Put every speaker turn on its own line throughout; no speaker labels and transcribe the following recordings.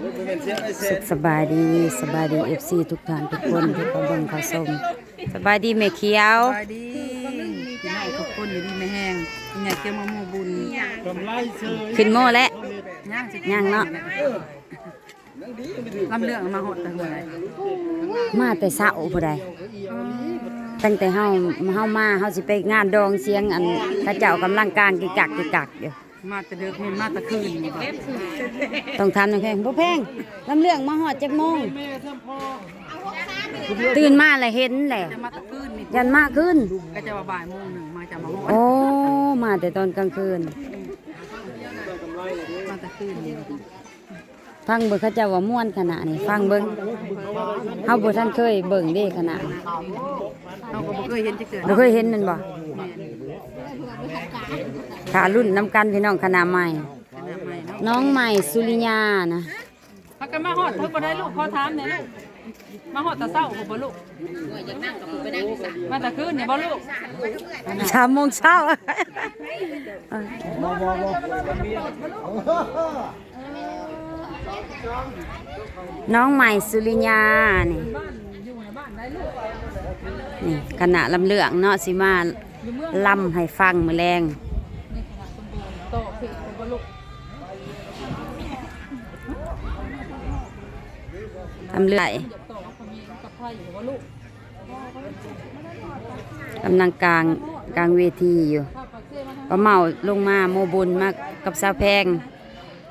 สุขสบายดีสบายดีเอฟซีทุกท่านทุกคนที่เขาเบิ่งเขาชมสบายดีแม่เขียว
สบายดีพี่น้องขอบคุณอยู่ดีไม่แห้งอยากเกี่ยวมะม่วงบุญ
ขึ้นโม่แล้ว
ย่างสิ
ย่างเนาะ
ลำเรื่องมาหดแต่เมื่อไหร่
มาแต่เช้าผู้ใดตั้งแต่เฮาเฮามาเฮาสิไปงานดองเสียงอันพระเจ้ากำลังกลางกิกักกิกักอยู่
มาแต่เด็กนี่มาแต่คืนนี่บ่
ต้องทำแพงบ่แพงลำเรื่องมาฮอดจักโมงตื่นมาแล้วเห็นแหละ
จะมาแต่คืนนี่
ยันมากขึ้น
ก็จะว่าบ่ายโมงหนึ่งมาจะมาหด
โอ้มาแต่ตอนกลางคืน
มาแต่คืนนี่
ฟังเบิ่งเขาเจ้าว่าม่วนขนาดนี้ฟังเบิ่งเฮาบ่ทันเคยเบิ่งเด้ขนาดนี้
เราก็บ่เคยเห็นจะเกิด
บ่เคยเห็นนั่นบ่ ขารุ่นน้ำกันพี่น้องคณะใหม่
ขนาดใหม่เนาะ
น้องใหม่สุริยานะ
พักกันมาหดเพิ่นบ่ได้ลูกขอถามหน่อยลูกมาหดแต่เช้าบ่ลูกมาแต่คืนนี่บ่ลูก
สามโมงเช้าน้องใหม่สุริยานี่นี่คณะลำเลืองเนาะสิมาลำให้ฟังมือแรง
โตคือบ่ลูก
ลำเลือย
โตกับพ่อแม่กับพ่ออยู่บ่ลูก
กำลังกลางกลางเวทีอยู่
ถ้าปักเสื้อมา
ป้าเมาลงมาโมบุญมากับสาวแพง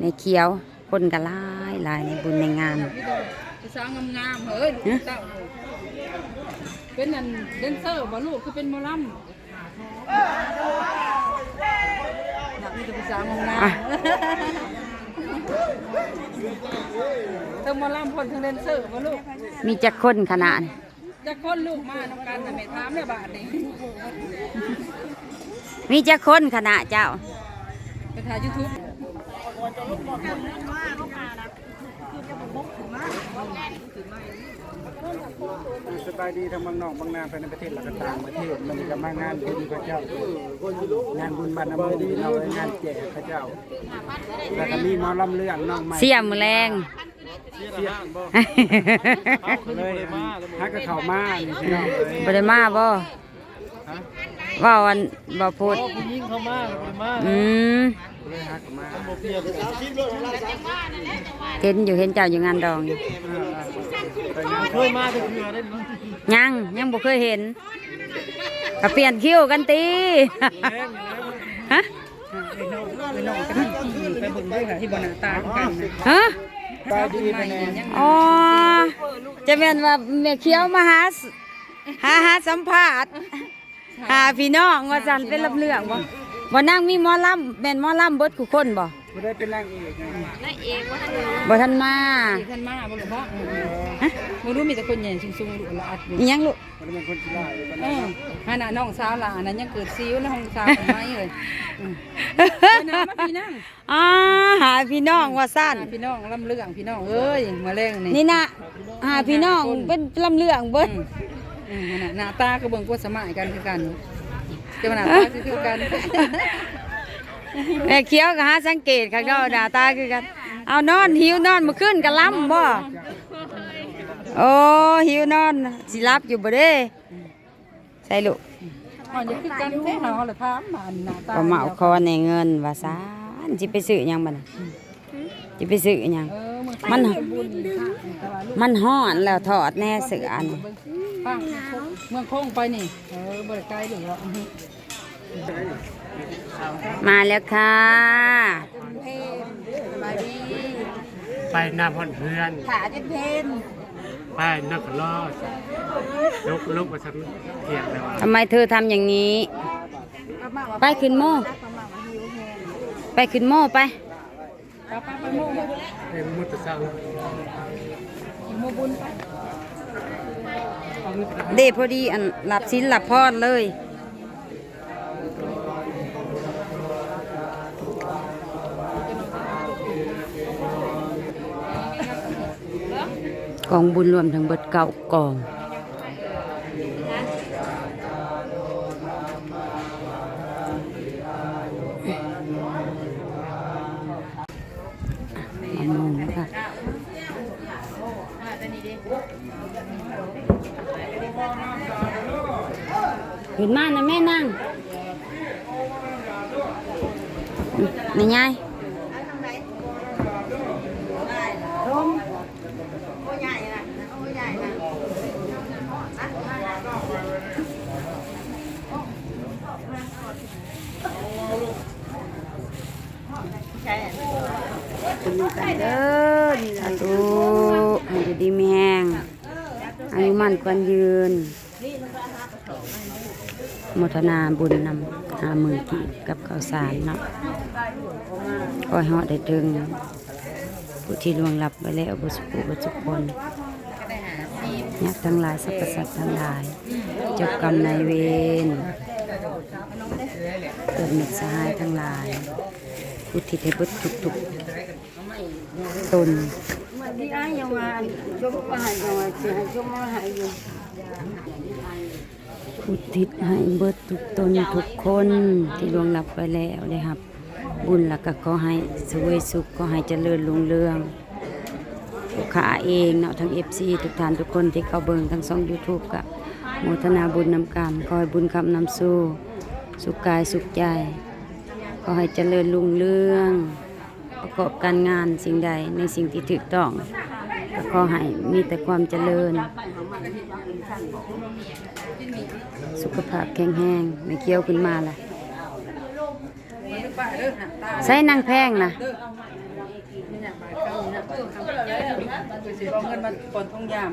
ในเขียวคนก็หลายหลายในบุญในงาน
ภาษางามๆเฮ้ยลูกเต้าเป็นอันเดนเซอร์บ่ลูกคือเป็นหมอลำอยาก มีแต่ภาษางาม
อะ
ๆเติมหมอลำพ่นทั้งเดนเซอร์บ่ลูก
มีจักคนขนาดนี้
จะคนลูกมาน้ำกันน่ะแม่ถามเนี่ยบาทนี่
มีจักคนขนาดเจ้า
ไปถ่าย YouTube
สบายดีทั้งบางนอกบางนาภายในประเทศและก็ต่างประเทศมันก็มางานบุญพระเจ้างานบุญบรรณบุญเรางานแจกพระเจ้าแล้วก็มีหมอลำเรื่องน้องใหม่
เสียมือแรง
เสียเลยฮักก็เข้ามานี่พี่น้องเลย
บริมาบ่ ว่าวันบ่พูด
ยิ่งเข้ามาบ่มา
อืม
เลยฮักเข้ามา
เห็นอยู่เห็นเจ้าอยู่งานดองอยู่
เคยมาจะเคือได้มั้ง
ยังยังบ่เคยเห็นก็เปลี่ยนคิวกันตีฮะ
ไปน้องกันไปเบิ่งด้วยค่ะที่บ่หน้าตาคือกันนะ
ฮะ
ตาดีไปแน่
อ๋อจะเป็นว่าแม่เขียวมาหาสหาหาสัมภาษณ์ หาพี่น้องว่าจันเป็นลำเรื่องบ่บ่นั่งมีหมอลำแม่นหมอลำเบิดกูคนบ่
ไม่ได้เป็นนางเอกไง
บ่ทันมา
ที่ท่านมาบ่รู้บ่ฮะบ่รู้มีแต่คนใหญ่สูงๆลูกละอัดอยู่
อิหยังลูก
มันเป็นคนกีฬาอยู่กัน
เออหาหน้าน้องสาวหลานนั้นยังเกิดซิวในห้องสาวของไม้เลยอืมไปน้ำมาพี่นั่ง
อ่าหาพี่น้องว่าสั้น
พี่น้องลำเรื่องพี่น้องเอ้ยมาเล่งนี่
นี่นะหาพี่น้องเป็นลำเรื่องเบิด
อืมอืมนั่นน่ะหน้าตาก็เบิ่งกว่าสมัยกันคือกันเจ้าหน้าตาคือกัน
แม่เขียวก็หาสังเกตข้างนอกหน้าตาคือกัน เอานอนหิวนอนมาขึ้นกันล้ำบ่โอ้หิวนอนสิรับอยู่บ่เด้ใส่ลูก
อ๋ออย่าคือกันแท้เฮาเลยถามมาหน้าตา
ก็มาเอาคอในเงินว่าซานสิไปซื้อหยังบัดน่ะสิไปซื้อหยัง
เออมึง
มัน
บุญค่ะแต่ว่าลูก
มันฮ้อนแล้วถอดแน่เสืออันนี้
ป้าเมืองโค้งไปนี่ เออบ่ได้ไกลถึงหรอกอือฮึ
มาแล้วค่ะ
ไปหน้าพ่อนเพื่อน
ขาจะเพน
ไปนักลอดลุกลุกมาทำเทียงแล้ว
ทำไมเธอทำอย่างนี้ ไปขึ้นโม่ไปขึ้นโม่ไป
ป้าป้าไปโม่
เป็นมุตสัง
โม่บุญไป
เดพอดีอันหลับชิ้นหลับพอดเลย กองบุญรวมทั้งเบิดเก่ากอง มะม่วงนะคะ ขึ้นมานะแม่นั่งนี่ไงเด้อสาธุ มั่นควรยืนโมทนาบุญนำหามือกีกับข้าวสารเนาะขอให้เหาะได้ถึงผู้ที่ลวงลับไปแล้วบุสุภบุสุคนยักษ์ทั้งหลายสรรพสัตว์ทั้งหลายเจ้ากรรมนายเวรเกิดมิตรสหายทั้งหลายอุทิศให้บุตทุกทุกๆตน
đi ai nhau mà chúc mà hãy nhau mà chỉ hãy chúc mà hãy dùng
อุทิศให้เบิดทุกตนทุกคนที่ลวงลับไปแล้วเลยครับ บุญแล้วก็ขอให้สวยสุขก็ให้เจริญรุ่งเรืองลูกค้าเองเนาะทั้งเอฟซีทุกท่านทุกคนที่เข้าเบิงทั้งสองยูทูบกับโมทนาบุญนำกันขอให้บุญคำนำสู้ สุขกายสุขใจ ขอให้เจริญรุ่งเรือง ประกอบการงานสิ่งใดในสิ่งที่ถูกต้องก็ขอให้มีแต่ความเจริญ สุขภาพแข็งแรงไม่เคี้ยวขึ้นมาล่ะใส่นางแพงนะ
คือสิเอาเงินมาปนทองยาม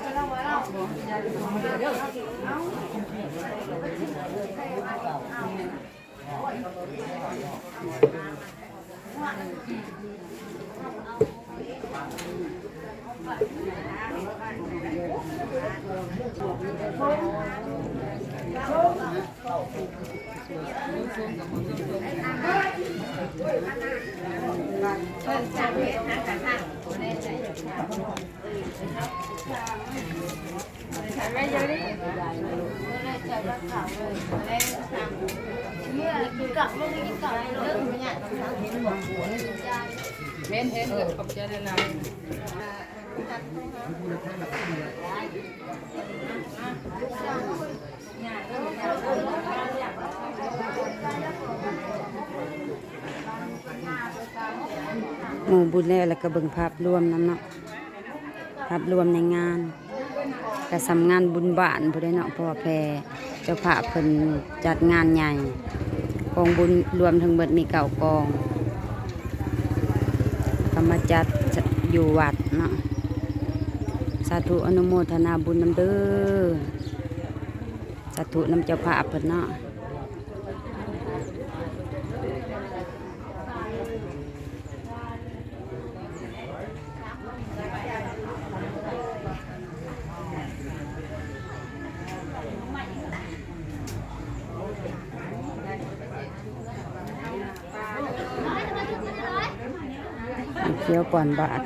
เอา
เห็นเห็นเลยขอบใจหลาย
หมู่บุญแล้วแล้วก็เบิ่งภาพรวมนํเนาะ ภาพรวมในงานก็สำงานบุญบ้านผู้ใดเนาะเพราะว่าแพรเจ้าภาพเพิ่นจัดงานใหญ่กองบุญรวมทั้งเบิดมีเก่ากองก็มาจัดอยู่วัดเนาะสาธุอนุโมทนาบุญน้ำเด้อสาธุนำเจ้าภาพเพิ่นเนาะ เคี้ยวก่อนบาท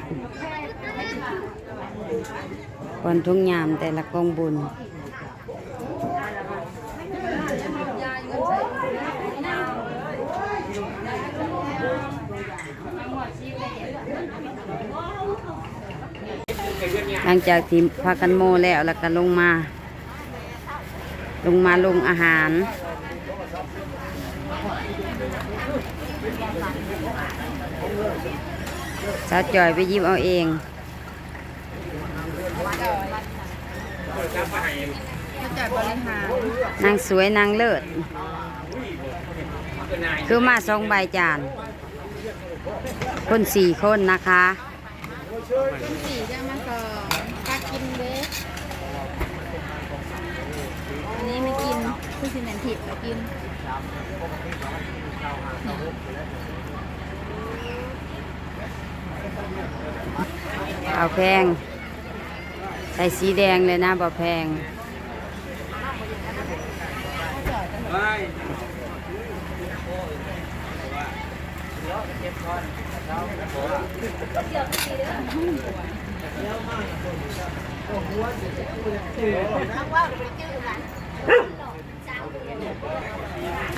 ก่อนทุ่งยามแต่ละกองบุญหลังจากที่พากันโมแล้วแล้วก็ลงมา ลงมาลงอาหาร สาวจอยไปยิบเอาเองนางสวยนางเลิศ คือมาสองใบจาน คนสี่คนนะคะคน
สี่จะมาสองปากินเด้อันนี้ไม่กินคือ
ซีเมนทิดมากิน
เอาแพง ใส่สีแดงเลยนะบ่แพง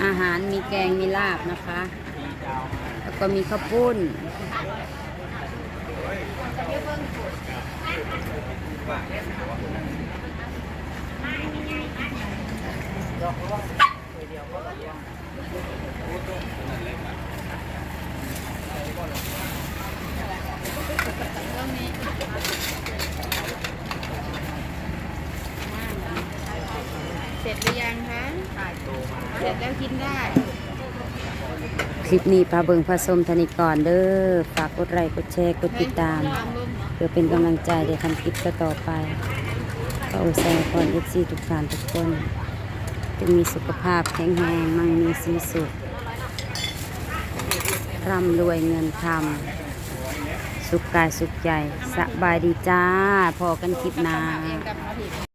อาหารมีแกงมีลาบนะคะ แล้วก็มีข้าวปุ้น
เสร็จหรือยังคะ เสร็จแล้วกินได้
คลิปนี้พาเบิงพาสมธนิกรเด้อฝากกดไลค์กดแชร์กดติดตาม เพื่อเป็นกำลังใจในทำคลิปต่อไปก็อุตส่าห์พรเอฟซีทุกท่านทุกคนจะมีสุขภาพแข็งแรงมั่งมีสีสุขร่ำรวยเงินคำสุขกายสุขใจสบายดีจ้า พอกันคลิปหน้า